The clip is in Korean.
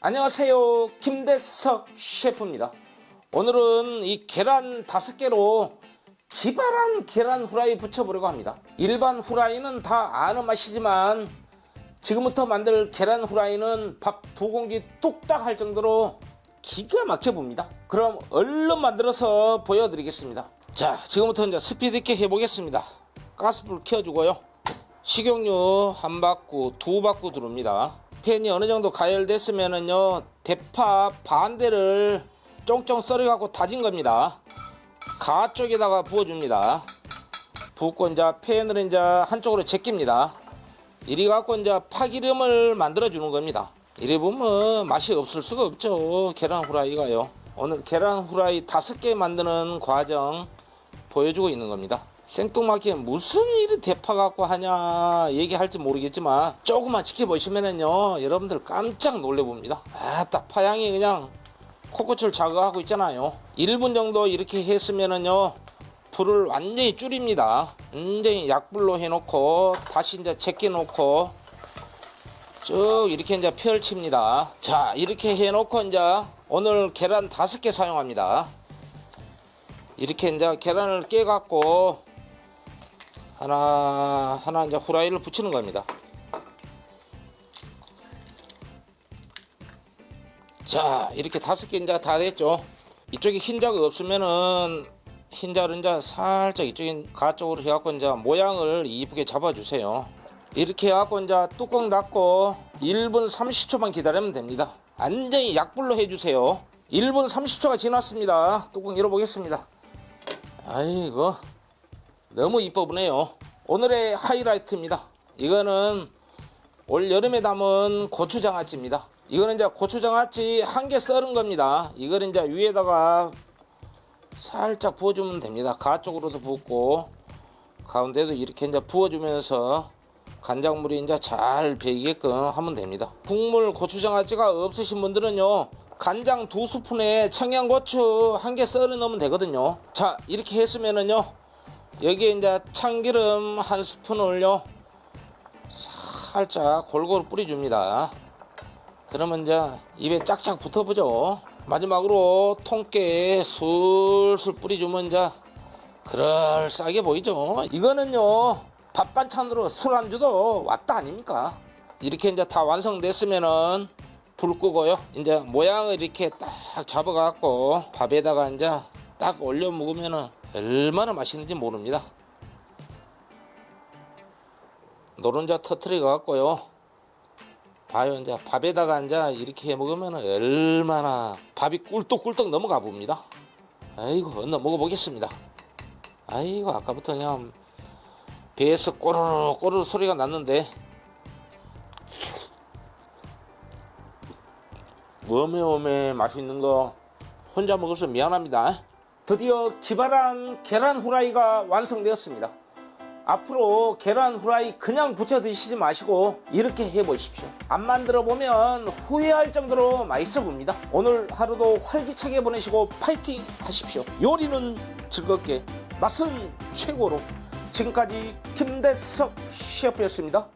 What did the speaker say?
안녕하세요. 김대석 셰프입니다. 오늘은 이 계란 다섯 개로 기발한 계란 후라이 부쳐보려고 합니다. 일반 후라이는 다 아는 맛이지만 지금부터 만들 계란 후라이는 밥 두 공기 뚝딱 할 정도로 기가 막혀 봅니다. 그럼 얼른 만들어서 보여드리겠습니다. 자, 지금부터 이제 스피드 있게 해보겠습니다. 가스불 켜주고요. 식용유 한 바퀴, 두 바퀴 두릅니다. 팬이 어느 정도 가열됐으면은요, 대파 반대를 쫑쫑 썰어갖고 다진 겁니다. 가 쪽에다가 부어줍니다. 붓고 이제 팬을 이제 한쪽으로 제낍니다. 이리 갖고 이제 파기름을 만들어 주는 겁니다. 이래 보면 맛이 없을 수가 없죠. 계란 후라이가요. 오늘 계란 후라이 다섯 개 만드는 과정 보여주고 있는 겁니다. 생뚱맞게 무슨 일이 대파 갖고 하냐 얘기할지 모르겠지만 조금만 지켜보시면은요 여러분들 깜짝 놀래 봅니다. 아딱 파향이 그냥 코끝을 자극하고 있잖아요. 1분 정도 이렇게 했으면은요 불을 완전히 줄입니다. 완전히 약불로 해놓고 다시 이제 제껴놓고 쭉 이렇게 이제 펼칩니다. 자 이렇게 해놓고 이제 오늘 계란 다섯 개 사용합니다. 이렇게 이제 계란을 깨갖고 하나 하나 이제 후라이를 붙이는 겁니다. 자 이렇게 다섯 개 이제 다 됐죠. 이쪽에 흰자가 없으면은 흰자를 이제 살짝 이쪽에 가 쪽으로 해갖고 이제 모양을 이쁘게 잡아주세요. 이렇게 해갖고 이제 뚜껑 닫고 1분 30초만 기다리면 됩니다. 완전히 약불로 해주세요. 1분 30초가 지났습니다. 뚜껑 열어보겠습니다. 아이고 너무 이뻐 보네요. 오늘의 하이라이트입니다. 이거는 올 여름에 담은 고추장아찌입니다. 이거는 이제 고추장아찌 한 개 썰은 겁니다. 이거는 이제 위에다가 살짝 부어주면 됩니다. 가 쪽으로도 붓고 가운데도 이렇게 이제 부어주면서 간장물이 이제 잘 배이게끔 하면 됩니다. 국물 고추장아찌가 없으신 분들은요. 간장 두 스푼에 청양고추 한 개 썰어 넣으면 되거든요. 자 이렇게 했으면은요. 여기에 이제 참기름 한 스푼을요. 살짝 골고루 뿌려줍니다. 그러면 이제 입에 짝짝 붙어보죠. 마지막으로 통깨 술술 뿌려주면 이제 그럴싸하게 보이죠. 이거는요 밥 반찬으로 술 안주도 왔다 아닙니까? 이렇게 이제 다 완성됐으면은 불 끄고요. 이제 모양을 이렇게 딱 잡아갖고 밥에다가 이제 딱 올려 먹으면은 얼마나 맛있는지 모릅니다. 노른자 터트려 갖고요. 봐요 이제 밥에다가 이제 이렇게 해 먹으면 얼마나 밥이 꿀떡꿀떡 넘어가 봅니다. 아이고 얼른 먹어보겠습니다. 아이고 아까부터 그냥 배에서 꼬르르 꼬르르 소리가 났는데 워메워메 맛있는 거 혼자 먹어서 미안합니다. 드디어 기발한 계란 후라이가 완성되었습니다. 앞으로 계란 후라이 그냥 부쳐 드시지 마시고 이렇게 해 보십시오. 안 만들어 보면 후회할 정도로 맛있어 봅니다. 오늘 하루도 활기차게 보내시고 파이팅 하십시오. 요리는 즐겁게, 맛은 최고로. 지금까지 김대석 셰프였습니다.